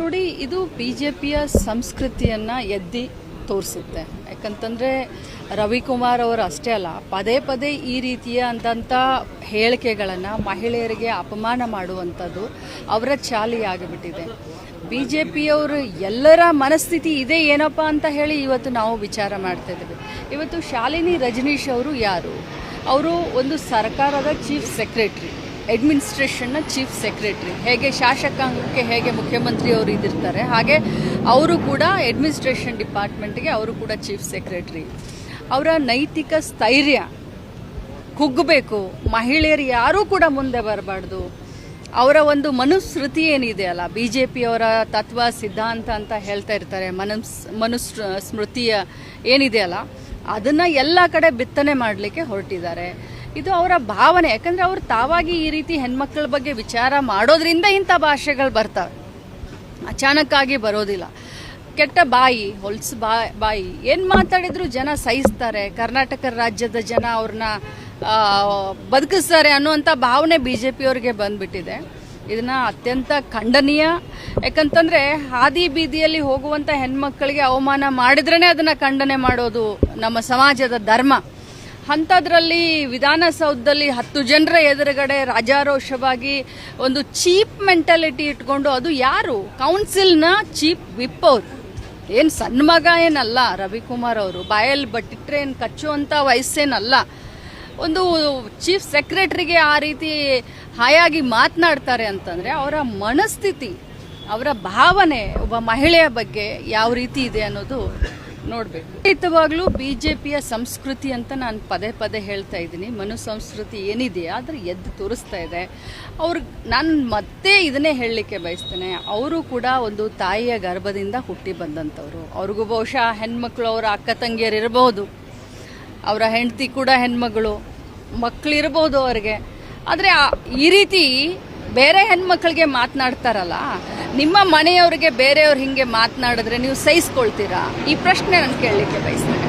ನೋಡಿ, ಇದು B J ಪಿಯ ಸಂಸ್ಕೃತಿಯನ್ನು ಎದ್ದಿ ತೋರಿಸುತ್ತೆ. ಯಾಕಂತಂದರೆ, ರವಿಕುಮಾರ್ ಅವರು ಅಷ್ಟೇ ಅಲ್ಲ, ಪದೇ ಪದೇ ಈ ರೀತಿಯ ಅಂತಂಥ ಹೇಳಿಕೆಗಳನ್ನು ಮಹಿಳೆಯರಿಗೆ ಅಪಮಾನ ಮಾಡುವಂಥದ್ದು ಅವರ ಚಾಲಿಯಾಗಿಬಿಟ್ಟಿದೆ ಬಿ ಜೆ ಪಿಯವರು ಎಲ್ಲರ ಮನಸ್ಥಿತಿ ಇದೆ ಏನಪ್ಪ ಅಂತ ಹೇಳಿ ಇವತ್ತು ನಾವು ವಿಚಾರ ಮಾಡ್ತಾ ಇದ್ದೀವಿ. ಇವತ್ತು ಶಾಲಿನಿ ರಜನೀಶ್ ಅವರು ಯಾರು? ಅವರು ಒಂದು ಸರ್ಕಾರದ ಚೀಫ್ ಸೆಕ್ರೆಟ್ರಿ ಅಡ್ಮಿನಿಸ್ಟ್ರೇಷನ್ನ ಚೀಫ್ ಸೆಕ್ರೆಟ್ರಿ ಹೇಗೆ ಶಾಸಕಾಂಗಕ್ಕೆ ಹೇಗೆ ಮುಖ್ಯಮಂತ್ರಿಯವರು ಇದ್ದಿರ್ತಾರೆ ಹಾಗೆ ಅವರು ಕೂಡ ಅಡ್ಮಿನಿಸ್ಟ್ರೇಷನ್ ಡಿಪಾರ್ಟ್ಮೆಂಟ್ಗೆ ಅವರು ಕೂಡ ಚೀಫ್ ಸೆಕ್ರೆಟ್ರಿ ಅವರ ನೈತಿಕ ಸ್ಥೈರ್ಯ ಕುಗ್ಗಬೇಕು ಮಹಿಳೆಯರು ಯಾರೂ ಕೂಡ ಮುಂದೆ ಬರಬಾರ್ದು. ಅವರ ಒಂದು ಮನುಸ್ಮೃತಿ ಏನಿದೆ ಅಲ್ಲ ಬಿ ಜೆ ಪಿಯವರ ತತ್ವ, ಸಿದ್ಧಾಂತ ಅಂತ ಹೇಳ್ತಾ ಇರ್ತಾರೆ, ಮನುಸ್ ಮನುಸ್ ಸ್ಮೃತಿಯ ಏನಿದೆ ಅಲ್ಲ, ಅದನ್ನು ಎಲ್ಲ ಕಡೆ ಬಿತ್ತನೆ ಮಾಡಲಿಕ್ಕೆ ಹೊರಟಿದ್ದಾರೆ. ಇದು ಅವರ ಭಾವನೆ. ಯಾಕಂದರೆ ಅವರು ತಾವಾಗಿ ಈ ರೀತಿ ಹೆಣ್ಮಕ್ಳ ಬಗ್ಗೆ ವಿಚಾರ ಮಾಡೋದ್ರಿಂದ ಇಂಥ ಭಾಷೆಗಳು ಬರ್ತವೆ. ಅಚಾನಕ್ಕಾಗಿ ಬರೋದಿಲ್ಲ. ಕೆಟ್ಟ ಬಾಯಿ, ಹೊಲ್ಸ್ ಬಾ, ಬಾಯಿ. ಏನು ಮಾತಾಡಿದ್ರು ಜನ ಸಹಿಸ್ತಾರೆ. ಕರ್ನಾಟಕ ರಾಜ್ಯದ ಜನ ಅವ್ರನ್ನ ಬದುಕಿಸ್ತಾರೆ ಅನ್ನುವಂಥ ಭಾವನೆ ಬಿ ಜೆ ಪಿಯವ್ರಿಗೆ ಬಂದ್ಬಿಟ್ಟಿದೆ. ಇದನ್ನ ಅತ್ಯಂತ ಖಂಡನೀಯ. ಯಾಕಂತಂದ್ರೆ ಹಾದಿ ಬೀದಿಯಲ್ಲಿ ಹೋಗುವಂಥ ಹೆಣ್ಮಕ್ಳಿಗೆ ಅವಮಾನ ಮಾಡಿದ್ರೇ ಅದನ್ನ ಖಂಡನೆ ಮಾಡೋದು ನಮ್ಮ ಸಮಾಜದ ಧರ್ಮ. ಅಂಥದ್ರಲ್ಲಿ ವಿಧಾನಸೌಧದಲ್ಲಿ ಹತ್ತು ಜನರ ಎದುರುಗಡೆ ರಾಜಾರೋಷವಾಗಿ ಒಂದು ಚೀಪ್ ಮೆಂಟಾಲಿಟಿ ಇಟ್ಕೊಂಡು ಅದು ಯಾರು? ಕೌನ್ಸಿಲ್ನ ಚೀಪ್ ವಿಪ್ ಅವರು. ಏನು ಸಣ್ಣ ಮಗ ಏನಲ್ಲ, ರವಿಕುಮಾರ್ ಅವರು. ಬಾಯಲ್ಲಿ ಬಟ್ಟಿಟ್ರೆ ಏನು ಕಚ್ಚುವಂಥ ವಯಸ್ಸೇನಲ್ಲ. ಒಂದು ಚೀಫ್ ಸೆಕ್ರೆಟರಿಗೆ ಆ ರೀತಿ ಹಾಯಾಗಿ ಮಾತನಾಡ್ತಾರೆ ಅಂತಂದರೆ ಅವರ ಮನಸ್ಥಿತಿ, ಅವರ ಭಾವನೆ ಒಬ್ಬ ಮಹಿಳೆಯ ಬಗ್ಗೆ ಯಾವ ರೀತಿ ಇದೆ ಅನ್ನೋದು ನೋಡಬೇಕು. ಖಂಡಿತವಾಗ್ಲೂ ಬಿ ಜೆ ಸಂಸ್ಕೃತಿ ಅಂತ ನಾನು ಪದೇ ಪದೇ ಹೇಳ್ತಾ ಇದ್ದೀನಿ. ಮನು ಸಂಸ್ಕೃತಿ ಏನಿದೆ ಆದರೆ ಎದ್ದು ತೋರಿಸ್ತಾ ಇದೆ. ಅವ್ರು, ನಾನು ಮತ್ತೆ ಇದನ್ನೇ ಹೇಳಲಿಕ್ಕೆ ಬಯಸ್ತೇನೆ. ಅವರು ಕೂಡ ಒಂದು ತಾಯಿಯ ಗರ್ಭದಿಂದ ಹುಟ್ಟಿ ಬಂದಂಥವ್ರು. ಅವ್ರಿಗೂ ಬಹುಶಃ ಹೆಣ್ಮಕ್ಳು ಅವರ ಅಕ್ಕ ತಂಗಿಯರು ಇರಬಹುದು ಅವರ ಹೆಂಡತಿ ಕೂಡ ಹೆಣ್ಮಗಳು. ಮಕ್ಕಳಿರ್ಬೋದು ಅವ್ರಿಗೆ. ಆದರೆ ಈ ರೀತಿ ಬೇರೆ ಹೆಣ್ಮಕ್ಳಿಗೆ ಮಾತನಾಡ್ತಾರಲ್ಲ, ನಿಮ್ಮ ಮನೆಯವ್ರಿಗೆ ಬೇರೆಯವ್ರು ಹಿಂಗೆ ಮಾತನಾಡಿದ್ರೆ ನೀವು ಸಹಿಸ್ಕೊಳ್ತೀರಾ? ಈ ಪ್ರಶ್ನೆ ನಾನು ಕೇಳಲಿಕ್ಕೆ ಬಯಸ್ತೇನೆ.